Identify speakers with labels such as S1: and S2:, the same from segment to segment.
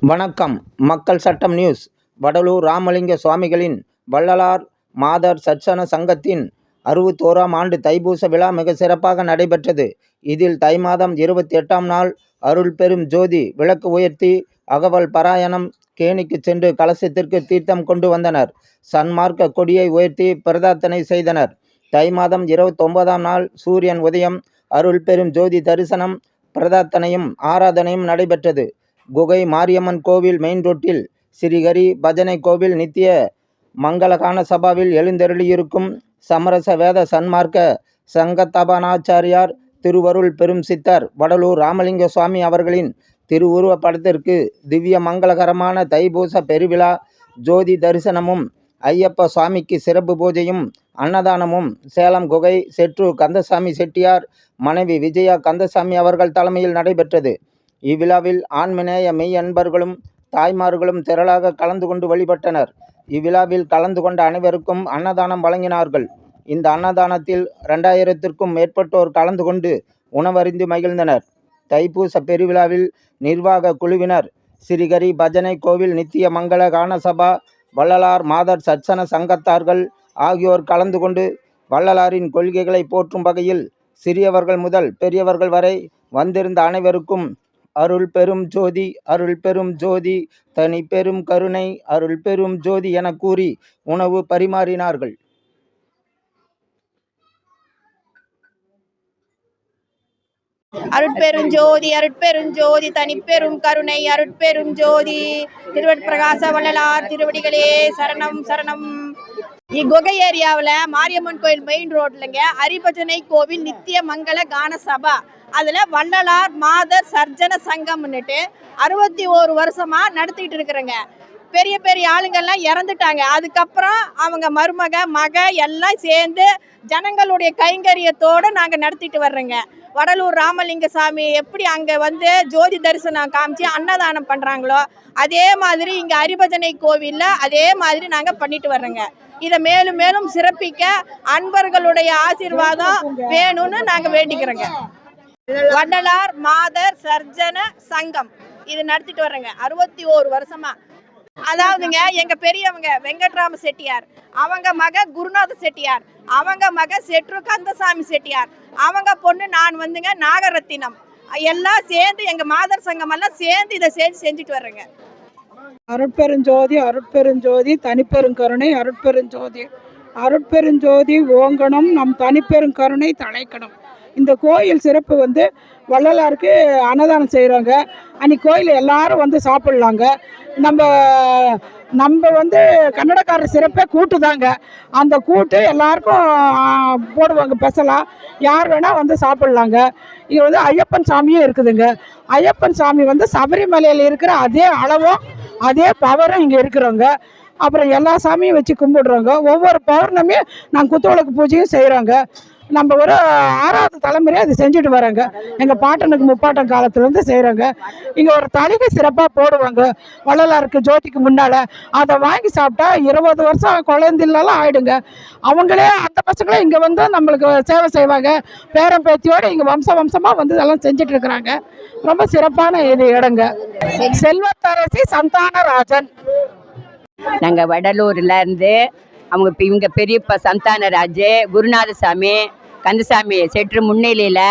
S1: வணக்கம். மக்கள் சட்டம் நியூஸ். வடலூர் ராமலிங்க சுவாமிகளின் வள்ளலார் மாதர் சச்சன சங்கத்தின் அறுபத்தோராம் ஆண்டு தைப்பூச விழா மிக சிறப்பாக நடைபெற்றது. இதில் தை மாதம் இருபத்தி எட்டாம் நாள் அருள் பெரும் ஜோதி விளக்கு உயர்த்தி அகவல் பாராயணம் கேணிக்கு சென்று கலசத்திற்கு தீர்த்தம் கொண்டு வந்தனர். சன்மார்க்க கொடியை உயர்த்தி பிரதார்த்தனை செய்தனர். தை மாதம் இருபத்தொன்பதாம் நாள் சூரியன் உதயம் அருள் பெரும் ஜோதி தரிசனம் பிரதார்த்தனையும் ஆராதனையும் நடைபெற்றது. குகை மாரியம்மன் கோவில் மெயின் ரோட்டில் ஸ்ரீஹரி பஜனை கோவில் நித்திய மங்களகான சபாவில் எழுந்தருளியிருக்கும் சமரச வேத சன்மார்க்க சங்கத்தபனாச்சாரியார் திருவருள் பெரும் சித்தர் வடலூர் ராமலிங்க சுவாமி அவர்களின் திருவுருவ படத்திற்கு திவ்ய மங்களகரமான தைபூச பெருவிழா ஜோதி தரிசனமும் ஐயப்ப சுவாமிக்கு சிறப்பு பூஜையும் அன்னதானமும் சேலம் குகை செற்று கந்தசாமி செட்டியார் மனைவி விஜயா கந்தசாமி அவர்கள் தலைமையில் நடைபெற்றது. இவ்விழாவில் ஆண்மநேய மெய் அன்பர்களும் தாய்மார்களும் திரளாக கலந்து கொண்டு வழிபட்டனர். இவ்விழாவில் கலந்து கொண்ட அனைவருக்கும் அன்னதானம் வழங்கினார்கள். இந்த அன்னதானத்தில் ரெண்டாயிரத்திற்கும் மேற்பட்டோர் கலந்து கொண்டு உணவருந்தி மகிழ்ந்தனர். தைப்பூச பெருவிழாவில் நிர்வாக குழுவினர் ஸ்ரீகரி பஜனை கோவில் நித்திய மங்கள கானசபா வள்ளலார் மாதர் சச்சன சங்கத்தார்கள் ஆகியோர் கலந்து கொண்டு வள்ளலாரின் கொள்கைகளை போற்றும் வகையில் சிறியவர்கள் முதல் பெரியவர்கள் வரை வந்திருந்த அனைவருக்கும் அருள் பெரும் ஜோதி அருள் பெரும் ஜோதி தனி பெரும் கருணை அருள் பெரும் ஜோதி என கூறி உணவு பரிமாறினார்கள்.
S2: அருட்பெருஞ்சோதி அருட்பெருஞ்சோதி தனிப்பெரும் கருணை அருட்பெரும் ஜோதி திருவட்பிரகாச வள்ளலார் திருவடிகளே சரணம் சரணம். இக்கொகை ஏரியாவில் மாரியம்மன் கோயில் மெயின் ரோட்லங்க ஹரிபஜனை கோவில் நித்திய மங்கள கான சபா. அதில் வள்ளலார் மாதர் சர்ஜன சங்கம்னுட்டு அறுபத்தி ஓரு வருஷமாக நடத்திட்டு இருக்கிறேங்க. பெரிய பெரிய ஆளுங்கள்லாம் இறந்துட்டாங்க. அதுக்கப்புறம் அவங்க மருமக மக எல்லாம் சேர்ந்து ஜனங்களுடைய கைங்கரியத்தோடு நாங்கள் நடத்திட்டு வர்றோங்க. வடலூர் ராமலிங்க சாமி எப்படி அங்கே வந்து ஜோதி தரிசனம் காமிச்சு அன்னதானம் பண்ணுறாங்களோ அதே மாதிரி இங்கே அரிபஜனை கோவிலில் அதே மாதிரி நாங்கள் பண்ணிட்டு வர்றோங்க. இதை மேலும் மேலும் சிறப்பிக்க அன்பர்களுடைய ஆசீர்வாதம் வேணும்னு நாங்கள் வேண்டிக்கிறோங்க. வண்டலார் மாதர் சர்ஜன சங்கம் இது நடத்திட்டு வர்றேங்க. அறுபத்தி ஓரு வருஷமா அதாவதுங்க எங்க பெரியவங்க வெங்கட்ராம செட்டியார் அவங்க மக குருநாத செட்டியார் அவங்க மக செட்ரு கந்தசாமி செட்டியார் அவங்க பொண்ணு நான் வந்துங்க நாகரத்தினம். எல்லாம் சேர்ந்து எங்க மாதர் சங்கம் எல்லாம் சேர்ந்து இதை சேர்ந்து செஞ்சுட்டு வர்றேங்க.
S3: அருட்பெருஞ்சோதி அருட்பெருஞ்சோதி தனிப்பெருங்கருணை அருட்பெருஞ்சோதி. அருட்பெருஞ்சோதி ஓங்கணும் நம் தனிப்பெருங்கருணை தலைக்கணும். இந்த கோயில் சிறப்பு வந்து வள்ளலாருக்கு அன்னதானம் செய்கிறாங்க அன்றைக்கி கோயில் எல்லாரும் வந்து சாப்பிட்லாங்க. நம்ம நம்ம வந்து கன்னடக்காரர் சிறப்பே கூட்டு தாங்க. அந்த கூட்டு எல்லாருக்கும் போடுவாங்க ஸ்பெஷலாக யார் வேணால் வந்து சாப்பிட்லாங்க. இது வந்து ஐயப்பன் சாமியும் இருக்குதுங்க. ஐயப்பன் சாமி வந்து சபரிமலையில் இருக்கிற அதே அளவும் அதே பவரும் இங்கே இருக்கிறோங்க அப்புறம் எல்லா சாமியும் வச்சு கும்பிடுறோங்க. ஒவ்வொரு பௌர்ணமியும் நாங்கள் குத்துவிளக்கு பூஜையும் செய்கிறோங்க நம்ம ஒரு ஆறாவது தலைமுறையாக அது செஞ்சுட்டு வரோங்க. எங்கள் பாட்டனுக்கு முப்பாட்டன் காலத்துலேருந்து செய்கிறோங்க இங்கே ஒரு தலிகை சிறப்பாக போடுவாங்க. வள்ளலாருக்கு ஜோதிக்கு முன்னால் அதை வாங்கி சாப்பிட்டா இருபது வருஷம் குழந்தைலாம் ஆயிடுங்க. அவங்களே அந்த பசங்களே இங்கே வந்து நம்மளுக்கு சேவை செய்வாங்க. பேரன் பேத்தியோடு இங்கே வம்ச வம்சமாக வந்து இதெல்லாம் செஞ்சுட்டு இருக்கிறாங்க. ரொம்ப சிறப்பான இது இடங்க. செல்வத்தரசி சந்தானராஜன்.
S4: நாங்கள் வடலூர்லேருந்து அவங்க இப்போ இவங்க பெரியப்பா சந்தானராஜ் குருநாதசாமி கந்தசாமி செற்று முன்னிலையில்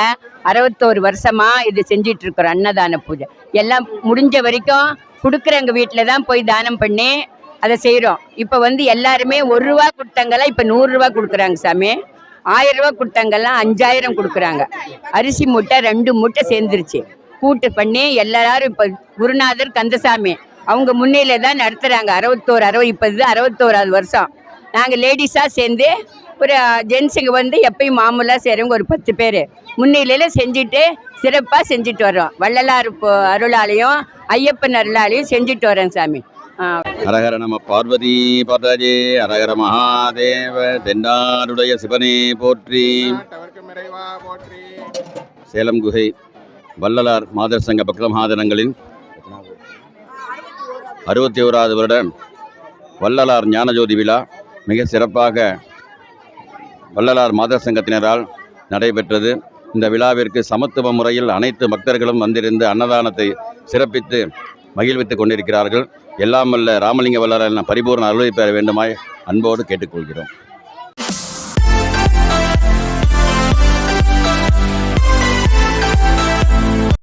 S4: அறுபத்தோரு வருஷமாக இது செஞ்சிட்ருக்குறோம் அன்னதான பூஜை. எல்லாம் முடிஞ்ச வரைக்கும் கொடுக்குறவங்க வீட்டில் தான் போய் தானம் பண்ணி அதை செய்கிறோம் இப்போ வந்து எல்லாருமே ஒரு ரூபா கொடுத்தங்கெல்லாம் இப்போ நூறுரூவா கொடுக்குறாங்க சாமி. ஆயிரம் ரூபா அஞ்சாயிரம் கொடுக்குறாங்க. அரிசி மூட்டை ரெண்டு மூட்டை சேர்ந்துருச்சு. கூட்டு பண்ணி எல்லாரும் இப்போ குருநாதர் கந்தசாமி அவங்க முன்னிலையில தான் நடத்துகிறாங்க அறுபத்தோரு அறுபது இப்போ இது அறுபத்தோராது வருஷம். நாங்கள் லேடிஸாக சேர்ந்து ஒரு ஜென்ஸுங்க வந்து எப்பயும் மாமூலாக செய்கிறவங்க ஒரு பத்து பேர். முன்னிலையில் செஞ்சுட்டு சிறப்பாக செஞ்சுட்டு வர்றோம். வள்ளலார் அருளாலையும் ஐயப்பன் அருளாலையும் செஞ்சுட்டு வரோம் சாமி.
S5: அரகர நம பார்வதி பதஜே அரகர மகாதேவ தென்னாருடைய சிவனே போற்றி. சேலம் குகை வள்ளலார் மாதர் சங்க பக்த மகாதனங்களின் அறுபத்தி ஓராவது வருடம் வள்ளலார் ஞானஜோதி விழா. மிக சிறப்பாக வள்ளலார் மாதர் சங்கத்தினரால் நடைபெற்றது. இந்த விழாவிற்கு சமத்துவ முறையில் அனைத்து பக்தர்களும் வந்திருந்து அன்னதானத்தை சிறப்பித்து மகிழ்வித்துக் கொண்டிருக்கிறார்கள். எல்லாம் வல்ல ராமலிங்க வள்ளலாரின் பரிபூர்ண அருளை பெற வேண்டுமாய் அன்போடு கேட்டுக்கொள்கிறோம்.